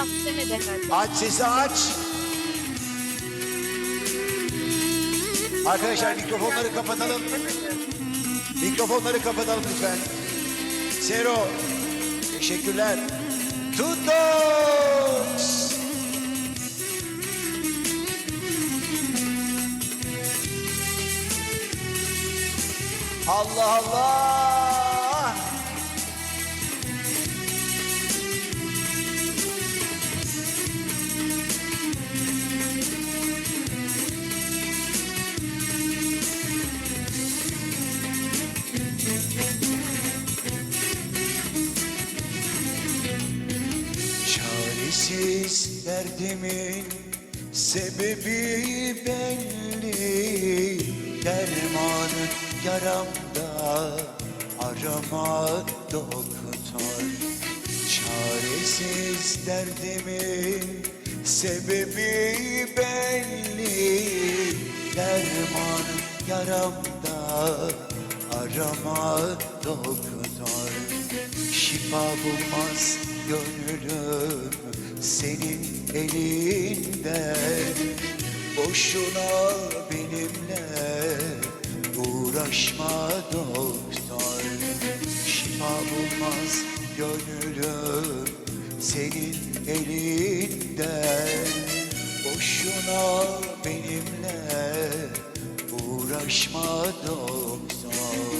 Kardeşim. Aç sesi aç. Arkadaşlar mikrofonları kapatalım. Mikrofonları kapatalım lütfen. Zero. Teşekkürler. Tutos. Allah Allah. Çaresiz derdimin sebebi belli. Dermanı yaramda arama doktor. Çaresiz derdimin sebebi belli. Dermanı yaramda arama doktor. Şifa bulmaz gönlüm senin elinde Boşuna benimle uğraşma doktor. Şifa bulmaz gönlüm senin elinde. Boşuna benimle uğraşma doktor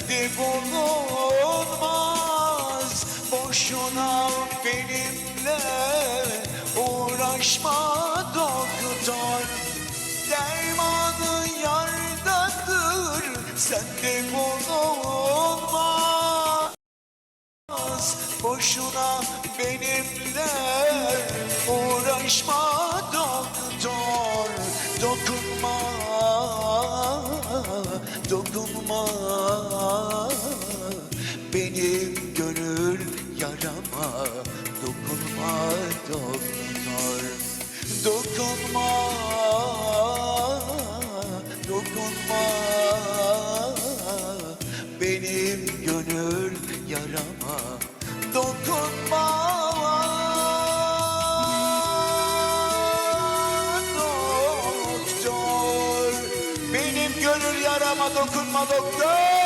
sende bulunmaz Boşuna benimle uğraşma doktor. Dermanın yardadır. Sende bulunmaz Boşuna benimle uğraşma doktor. Dokunma, dokunma. Benim gönül yarama. Dokunma doktor Dokunma, dokunma. Benim gönül yarama Benim gönül yarama dokunma doktor